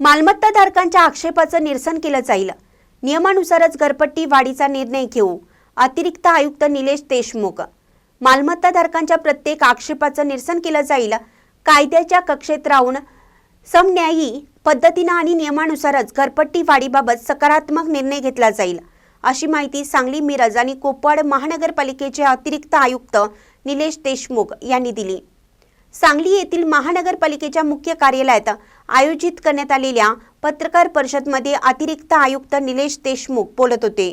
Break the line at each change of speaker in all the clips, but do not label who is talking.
मालमत्ता धारकांच्या आक्षेपाचं निरसन केलं जाईल. नियमानुसारच घरपट्टी वाढीचा निर्णय घेऊ अतिरिक्त आयुक्त निलेश देशमुख. मालमत्ता धारकांच्या प्रत्येक आक्षेपाचं निरसन केलं जाईल. कायद्याच्या कक्षेत राहून समन्यायी पद्धतीनं आणि नियमानुसारच घरपट्टी वाढीबाबत सकारात्मक निर्णय घेतला जाईल अशी माहिती सांगली मिरज आणि कोपवाड महानगरपालिकेचे अतिरिक्त आयुक्त निलेश देशमुख यांनी दिली. सांगली येथील महानगरपालिकेच्या मुख्य कार्यालयात आयोजित करण्यात आलेल्या पत्रकार परिषदमध्ये अतिरिक्त आयुक्त निलेश देशमुख बोलत होते.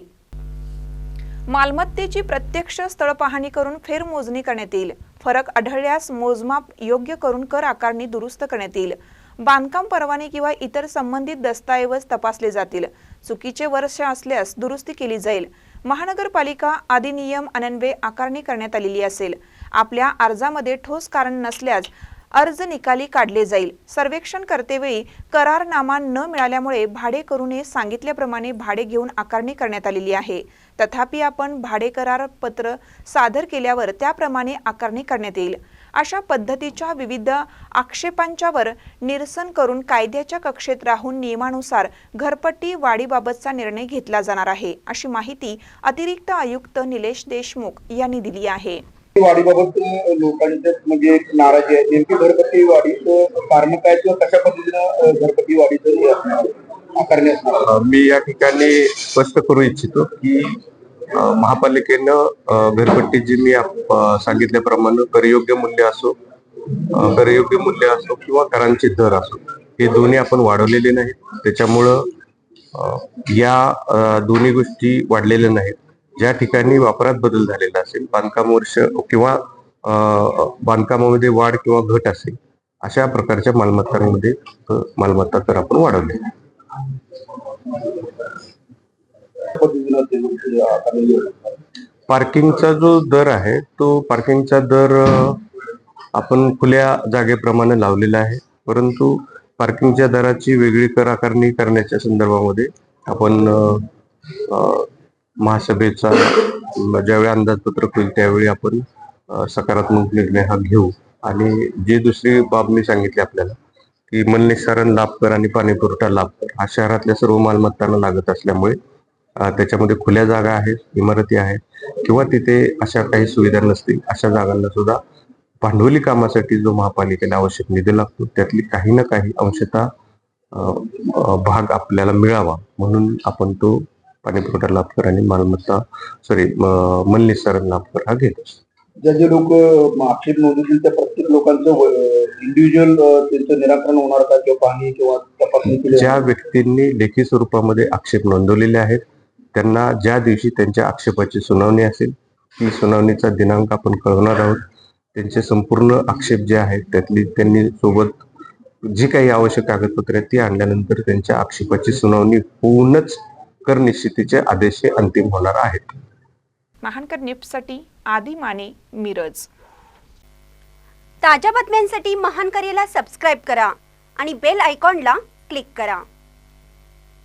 मालमत्तेची प्रत्यक्ष स्थळ पाहणी करून फेरमोजणी करण्यात येईल. फरक आढळल्यास मोजमाप योग्य करून कर आकारणी दुरुस्त करण्यात येईल. बांधकाम परवाने किंवा इतर संबंधित दस्तऐवज तपासले जातील. चुकीचे वर्ष असल्यास दुरुस्ती केली जाईल. महानगरपालिका अधिनियम अनन्वे आकारणी करण्यात आलेली असेल. आपल्या अर्जामध्ये ठोस कारण नसल्यास अर्ज निकाली काढले जाईल. सर्वेक्षण करतेवेळी करारनामा न मिळाल्यामुळे भाडे करूने सांगितल्याप्रमाणे भाडे घेऊन आकारणी करण्यात आलेली आहे. तथापि आपण भाडे करार पत्र सादर केल्यावर त्याप्रमाणे आकारणी करण्यात येईल. अशा पद्धतीच्या विविध आक्षेपांच्यावर निरसन करून कायद्याच्या कक्षेत राहून नियमानुसार घरपट्टी वाढीबाबतचा निर्णय घेतला जाणार आहे अशी माहिती अतिरिक्त आयुक्त निलेश देशमुख यांनी दिली आहे.
वाढीबाबत लोकांच्यात म्हणजे एक नाराजी आहे नेमकी घरपट्टी वाढीचं कारण काय किंवा कशा पद्धतीनं घरपट्टी वाढीचं
मी या ठिकाणी स्पष्ट करू इच्छितो की महापालिकेनं घरपट्टी जी मी सांगितल्याप्रमाणे करयोग्य मूल्य असो करयोग्य मूल्य असो किंवा करांचे दर असो हे दोन्ही आपण वाढवलेले नाहीत. त्याच्यामुळं या दोन्ही गोष्टी वाढलेल्या नाहीत. ज्या ठिकाणी वापरात बदल झालेला असेल बांधकाम वर्ष किंवा बांधकामामध्ये वाढ किंवा घट असेल अशा प्रकारच्या मालमत्तांमध्ये मालमत्ता कर आपण वाढवले. पार्किंगचा जो दर आहे तो पार्किंगचा दर आपण खुल्या जागेप्रमाणे लावलेला आहे. परंतु पार्किंगच्या दराची वेगळी कर आकारणी करण्याच्या संदर्भामध्ये आपण महासभेचा ज्यावेळी अंदाजपत्रक होईल त्यावेळी आपण सकारात्मक निर्णय हा घेऊ. आणि जे दुसरी बाब मी सांगितली आपल्याला की मलनिस्सारण लाभ कर आणि पाणी पुरवठा लाभ कर हा शहरातल्या सर्व मालमत्तांना लागत असल्यामुळे त्याच्यामध्ये खुल्या जागा आहेत इमारती आहेत किंवा तिथे अशा काही सुविधा नसतील अशा जागांना सुद्धा भांडवली कामासाठी जो महापालिकेला आवश्यक निधी लागतो त्यातली काही ना काही अंशतः भाग आपल्याला मिळावा. म्हणून आपण तो पाणी पुरवठा लाभ कर आणि मालमत्ता सॉरी मलनिस्सारण लाभ कर हा घेत असतो
ज्या जे लोक आक्षेप नोंदवतील त्या प्रत्येक लोकांचं इंडिव्हिज्युअल त्यांचं निराकरण होणार का? किंवा पाणी किंवा तपासणी
ज्या व्यक्तींनी लेखी स्वरूपामध्ये आक्षेप नोंदवलेले आहेत त्यांना ज्या दिवशी त्यांच्या आक्षेपाची सुनावणी असेल ती सुनावणीचा दिनांक आपण कळवणार आहोत. त्यांचे संपूर्ण आक्षेप जे आहेत त्यातली त्यांनी सोबत जी काही आवश्यक कागदपत्रे आहेत ती आणल्यानंतर त्यांच्या आक्षेपाची सुनावणी होऊनच कर निश्चितीचे आदेश हे अंतिम होणार आहेत.
महानकर निफ्टसाठी आदी माने मिरज.
ताज्या बातम्यांसाठी महान करेला सबस्क्राईब करा आणि बेल आयकॉनला क्लिक करा.